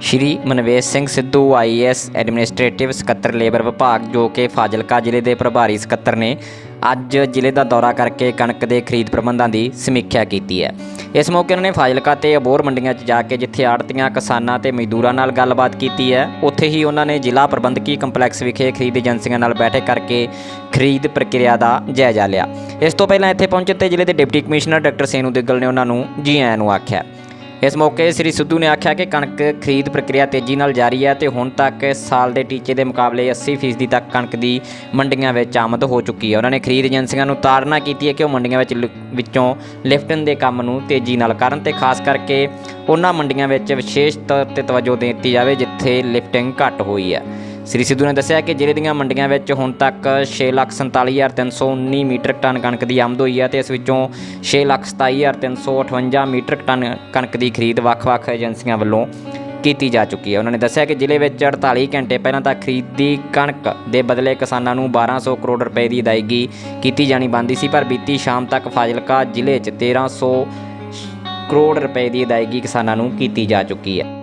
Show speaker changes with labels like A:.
A: ਸ਼੍ਰੀ Manvesh Singh Sidhu IAS administrative ਸਕੱਤਰ labour ਵਿਭਾਗ, ਜੋ ਕਿ ਫਾਜ਼ਿਲਕਾ ਜ਼ਿਲ੍ਹੇ ਦੇ ਪ੍ਰਭਾਰੀ ਸਕੱਤਰ ਨੇ, ਅੱਜ ਜ਼ਿਲ੍ਹੇ ਦਾ ਦੌਰਾ ਕਰਕੇ ਕਣਕ ਦੇ ਖਰੀਦ ਪ੍ਰਬੰਧਾਂ ਦੀ ਸਮੀਖਿਆ ਕੀਤੀ ਹੈ। ਇਸ ਮੌਕੇ ਉਹਨਾਂ ਨੇ ਫਾਜ਼ਿਲਕਾ ਤੇ ਅਬੋਰ ਮੰਡੀਆਂ 'ਚ ਜਾ ਕੇ ਜਿੱਥੇ ਆੜਤੀਆਂ, ਕਿਸਾਨਾਂ ਤੇ ਮਜ਼ਦੂਰਾਂ ਨਾਲ ਗੱਲਬਾਤ ਕੀਤੀ ਹੈ, ਉੱਥੇ ਹੀ ਉਹਨਾਂ ਨੇ ਜ਼ਿਲ੍ਹਾ ਪ੍ਰਬੰਧਕੀ ਕੰਪਲੈਕਸ ਵਿਖੇ ਖਰੀਦ ਏਜੰਸੀਆਂ ਨਾਲ ਬੈਠਕ ਕਰਕੇ ਖਰੀਦ ਪ੍ਰਕਿਰਿਆ ਦਾ ਜਾਇਜ਼ਾ ਲਿਆ। ਇਸ ਤੋਂ ਪਹਿਲਾਂ ਇੱਥੇ ਪਹੁੰਚੇ ਤੇ ਜ਼ਿਲ੍ਹੇ ਦੇ deputy commissioner doctor Senu Duggal ਨੇ ਉਹਨਾਂ ਨੂੰ ਜੀ ਆਇਆਂ ਨੂੰ ਆਖਿਆ। ਇਸ ਮੌਕੇ ਸ੍ਰੀ ਸਿੱਧੂ ਨੇ ਆਖਿਆ ਕਿ ਕਣਕ ਖਰੀਦ ਪ੍ਰਕਿਰਿਆ ਤੇਜ਼ੀ ਨਾਲ ਜਾਰੀ ਹੈ ਤੇ ਹੁਣ ਤੱਕ ਸਾਲ ਦੇ ਟੀਚੇ ਦੇ ਮੁਕਾਬਲੇ 80% ਤੱਕ ਕਣਕ ਦੀ ਮੰਡੀਆਂ ਵਿੱਚ ਆਮਦ ਹੋ ਚੁੱਕੀ ਹੈ। ਉਹਨਾਂ ਨੇ ਖਰੀਦ ਏਜੰਸੀਆਂ ਨੂੰ ਤਾੜਨਾ ਕੀਤੀ ਹੈ ਕਿ ਉਹ ਮੰਡੀਆਂ ਵਿੱਚ ਲਿ- ਵਿੱਚੋਂ ਲਿਫਟਨ ਦੇ ਕੰਮ ਨੂੰ ਤੇਜ਼ੀ ਨਾਲ ਕਰਨ ਤੇ ਖਾਸ ਕਰਕੇ ਉਹਨਾਂ ਮੰਡੀਆਂ ਵਿੱਚ ਵਿਸ਼ੇਸ਼ ਤੌਰ ਤੇ ਤਵੱਜੋ ਦਿੱਤੀ ਜਾਵੇ ਜਿੱਥੇ ਲਿਫਟਿੰਗ ਘੱਟ ਹੋਈ ਹੈ। ਸ੍ਰੀ ਸਿੱਧੂ ਨੇ ਦੱਸਿਆ ਕਿ ਜ਼ਿਲ੍ਹੇ ਦੀਆਂ ਮੰਡੀਆਂ ਵਿੱਚ ਹੁਣ ਤੱਕ 6,47,319 ਮੀਟ੍ਰਿਕ ਟਨ ਕਣਕ ਦੀ ਆਮਦ ਹੋਈ ਹੈ ਤੇ ਇਸ ਵਿੱਚੋਂ 6,27,358 ਮੀਟ੍ਰਿਕ ਟਨ ਕਣਕ ਦੀ ਖਰੀਦ ਵੱਖ-ਵੱਖ ਏਜੰਸੀਆਂ ਵੱਲੋਂ ਕੀਤੀ ਜਾ ਚੁੱਕੀ ਹੈ। ਉਹਨਾਂ ਨੇ ਦੱਸਿਆ ਕਿ ਜ਼ਿਲ੍ਹੇ ਵਿੱਚ 48 ਘੰਟੇ ਪਹਿਲਾਂ ਤੱਕ ਖਰੀਦੀ ਕਣਕ ਦੇ ਬਦਲੇ ਕਿਸਾਨਾਂ ਨੂੰ 1200 ਕਰੋੜ ਰੁਪਏ ਦੀ ਅਦਾਇਗੀ ਕੀਤੀ ਜਾਣੀ ਬੰਦੀ ਸੀ ਪਰ ਬੀਤੀ ਸ਼ਾਮ ਤੱਕ ਫਾਜ਼ਿਲਕਾ ਜ਼ਿਲ੍ਹੇ 'ਚ 1300 ਕਰੋੜ ਰੁਪਏ ਦੀ ਅਦਾਇਗੀ ਕਿਸਾਨਾਂ ਨੂੰ ਕੀਤੀ ਜਾ ਚੁੱਕੀ ਹੈ।